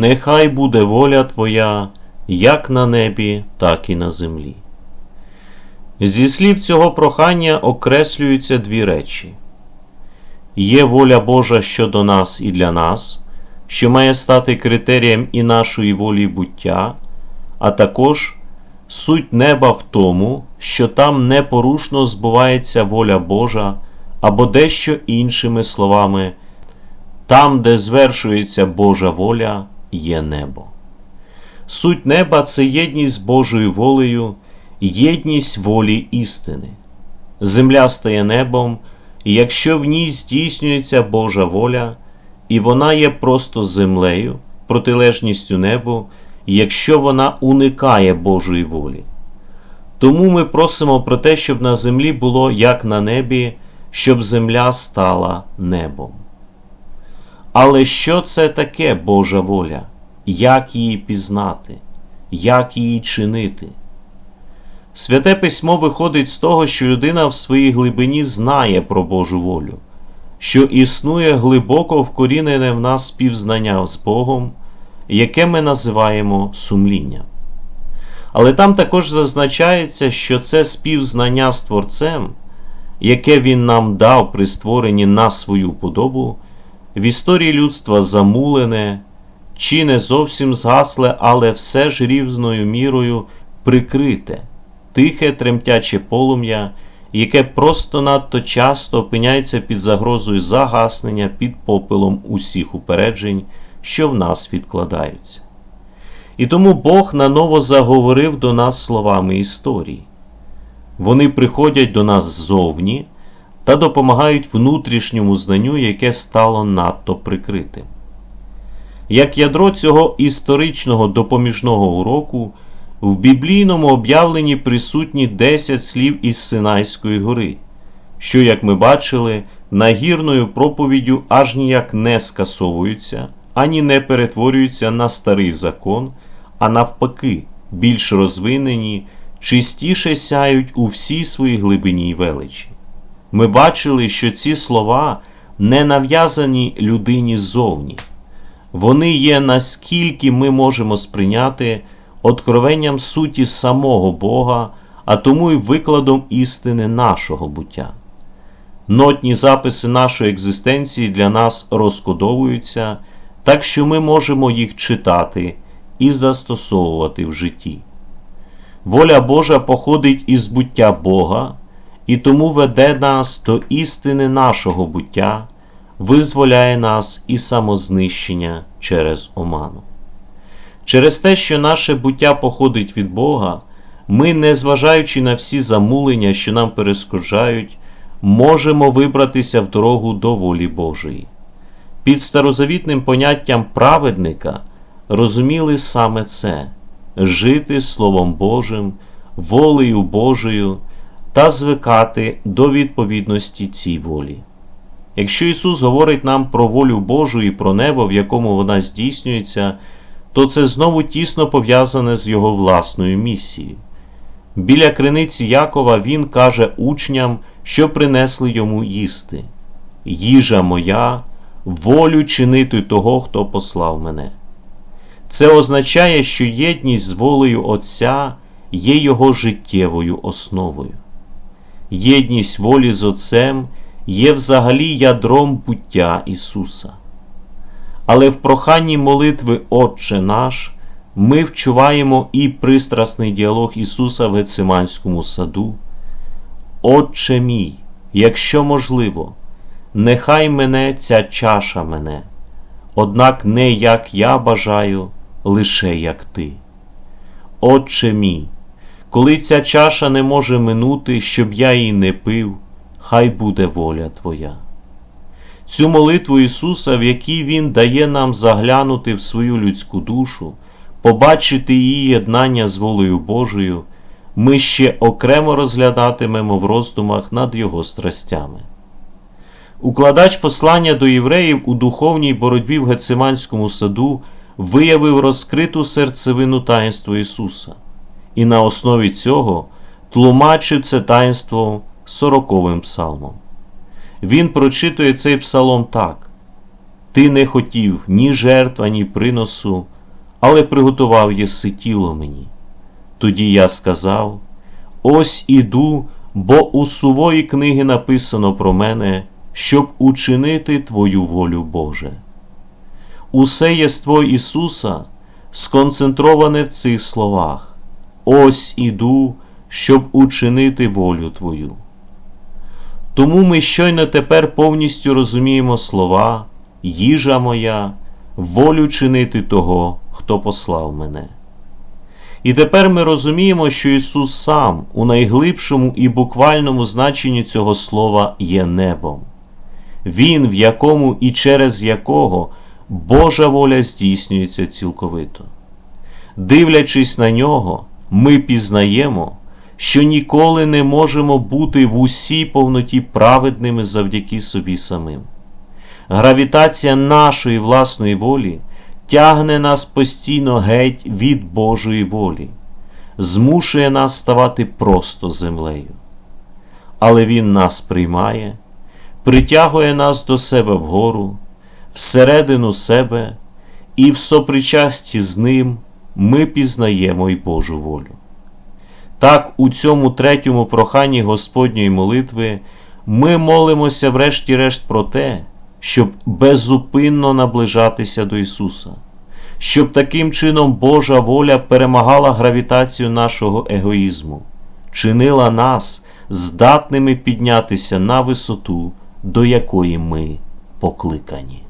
нехай буде воля Твоя, як на небі, так і на землі. Зі слів цього прохання окреслюються дві речі. Є воля Божа щодо нас і для нас, що має стати критерієм і нашої волі буття, а також суть неба в тому, що там непорушно збувається воля Божа або дещо іншими словами, там, де звершується Божа воля, є небо. Суть неба це єдність з Божою волею, єдність волі істини. Земля стає небом, якщо в ній здійснюється Божа воля, і вона є просто землею, протилежністю небу, якщо вона уникає Божої волі. Тому ми просимо про те, щоб на землі було як на небі, щоб земля стала небом. Але що це таке Божа воля? Як її пізнати, як її чинити? Святе письмо виходить з того, що людина в своїй глибині знає про Божу волю, що існує глибоко вкорінене в нас співзнання з Богом, яке ми називаємо сумлінням. Але там також зазначається, що це співзнання з Творцем, яке Він нам дав при створенні на свою подобу, в історії людства замулене, чи не зовсім згасле, але все ж рівною мірою прикрите, тихе тремтяче полум'я, яке просто надто часто опиняється під загрозою загаснення під попелом усіх упереджень, що в нас відкладаються. І тому Бог наново заговорив до нас словами історії. Вони приходять до нас ззовні та допомагають внутрішньому знанню, яке стало надто прикритим. Як ядро цього історичного допоміжного уроку, в біблійному об'явленні присутні 10 слів із Синайської гори, що, як ми бачили, нагірною проповіддю аж ніяк не скасовуються, ані не перетворюються на старий закон, а навпаки, більш розвинені, чистіше сяють у всій своїй глибині й величі. Ми бачили, що ці слова не нав'язані людині ззовні. Вони є наскільки ми можемо сприйняти откровенням суті самого Бога, а тому й викладом істини нашого буття. Нотні записи нашої екзистенції для нас розкодовуються, так що ми можемо їх читати і застосовувати в житті. Воля Божа походить із буття Бога і тому веде нас до істини нашого буття, визволяє нас і самознищення через оману. Через те, що наше буття походить від Бога, ми, незважаючи на всі замулення, що нам перешкоджають, можемо вибратися в дорогу до волі Божої. Під старозавітним поняттям праведника розуміли саме це жити Словом Божим, волею Божою та звикати до відповідності цій волі. Якщо Ісус говорить нам про волю Божу і про небо, в якому вона здійснюється, то це знову тісно пов'язане з Його власною місією. Біля криниці Якова Він каже учням, що принесли йому їсти Їжа моя, волю чинити того, хто послав мене. Це означає, що єдність з волею Отця є Його життєвою основою. Єдність волі з Отцем є взагалі ядром буття Ісуса. Але в проханні молитви Отче наш ми вчуваємо і пристрасний діалог Ісуса в Гециманському саду. Отче мій, якщо можливо, нехай мене ця чаша мене, однак не як я бажаю, лише як ти. Отче мій, коли ця чаша не може минути, щоб я її не пив, хай буде воля Твоя. Цю молитву Ісуса, в якій Він дає нам заглянути в свою людську душу, побачити її єднання з волею Божою, ми ще окремо розглядатимемо в роздумах над Його страстями. Укладач послання до євреїв у духовній боротьбі в Гециманському саду виявив розкриту серцевину таїнства Ісуса, і на основі цього тлумачив це таїнство сороковим псалмом. Він прочитує цей псалом так: ти не хотів ні жертва, ні приносу, але приготував єси тіло мені. Тоді я сказав: Ось іду, бо у сувої книги написано про мене, щоб учинити Твою волю Боже. Усе єство Ісуса сконцентроване в цих словах. Ось іду, щоб учинити волю Твою. Тому ми щойно тепер повністю розуміємо слова, їжа моя, волю чинити того, хто послав мене. І тепер ми розуміємо, що Ісус сам у найглибшому і буквальному значенні цього слова є небом, Він, в якому і через якого Божа воля здійснюється цілковито. Дивлячись на нього, ми пізнаємо, що ніколи не можемо бути в усій повноті праведними завдяки собі самим. Гравітація нашої власної волі тягне нас постійно геть від Божої волі, змушує нас ставати просто землею. Але Він нас приймає, притягує нас до себе вгору, всередину себе, і в сопричасті з Ним ми пізнаємо й Божу волю. Так, у цьому третьому проханні Господньої молитви ми молимося, врешті-решт, про те, щоб беззупинно наближатися до Ісуса, щоб таким чином Божа воля перемагала гравітацію нашого егоїзму, чинила нас здатними піднятися на висоту, до якої ми покликані.